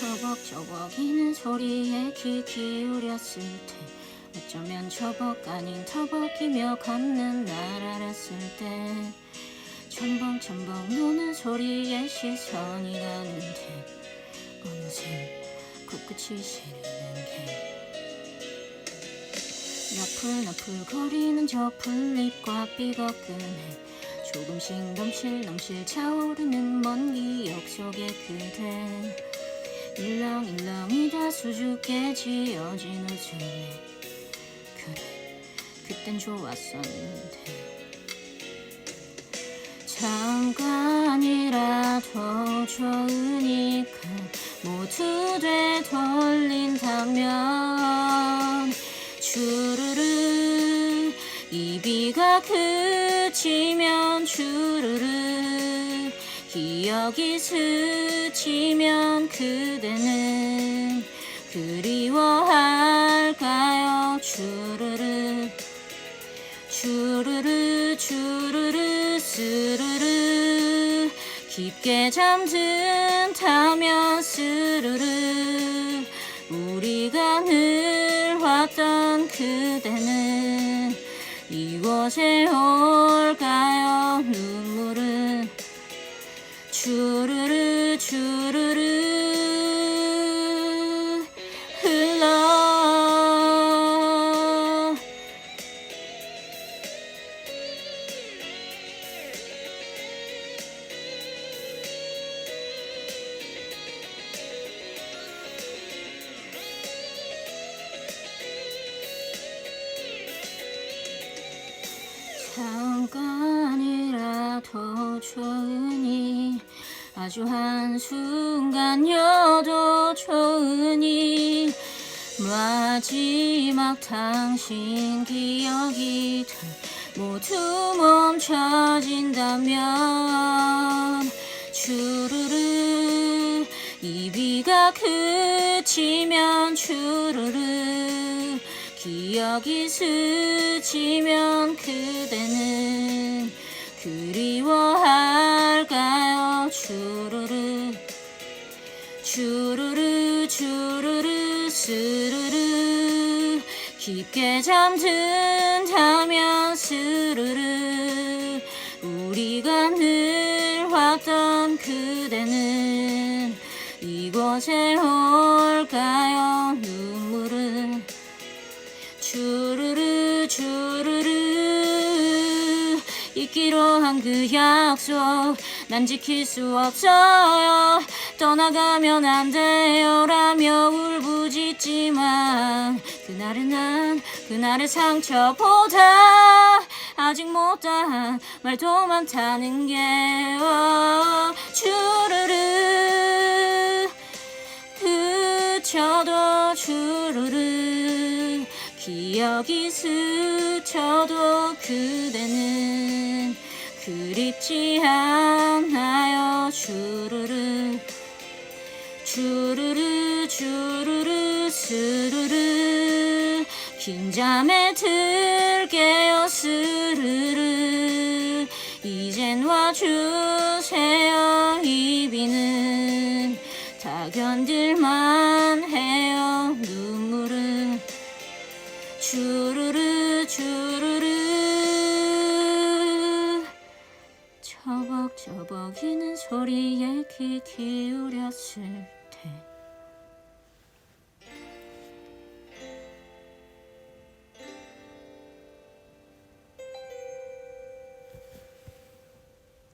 처벅처벅이는 소리에 귀 기울였을 때 어쩌면 처벅 아닌 터벅이며 걷는 날 알았을 때 첨벙첨벙 노는 소리에 시선이 가는데 어느새 코끝이 시리는 게. 나풀나풀 거리는 저 풀잎과 삐걱근에 조금씩 넘실넘실 차오르는 먼 기억 속의 그대 일렁일렁이 다 수줍게 지어진 웃음에 그래 그땐 좋았었는데. 잠깐이라도 좋으니까 모두 되돌린다면 주르르 이 비가 그치면 주르르 기억이 스치면 그대는 그리워할까요? 주르르 주르르 주르르 스르르. 깊게 잠든다면 스르르. 우리가 늘 왔던 그대는 이곳에 올까요? 눈물은 주르르 주르르 흘러. 잠깐이라도 좋으니 아주 한순간여도 좋으니 마지막 당신 기억이 다 모두 멈춰진다면 주르르 이 비가 그치면 주르르 기억이 스치면 그대는 그리워할까요 주르르 주르르 주르르 스르르. 깊게 잠든다면 스르르. 우리가 늘 왔던 그대는 이곳에 올까요 눈물은? 주르르 주르르. 잊기로 한 그 약속 난 지킬 수 없어요. 떠나가면 안 돼요 라며 울부짖지만 그날의 난 그날의 상처보다 아직 못다한 말도 많다는 게 어, 주르르 그쳐도 주르르 기억이 스쳐도 그대는 그립지 않아요. 주르르 주르르 주르르 스르르. 긴 잠에 들게요 스르르. 이젠 와주세요 이 비는. 다 견딜만 처벅처벅이는 소리에 귀 기울였을 때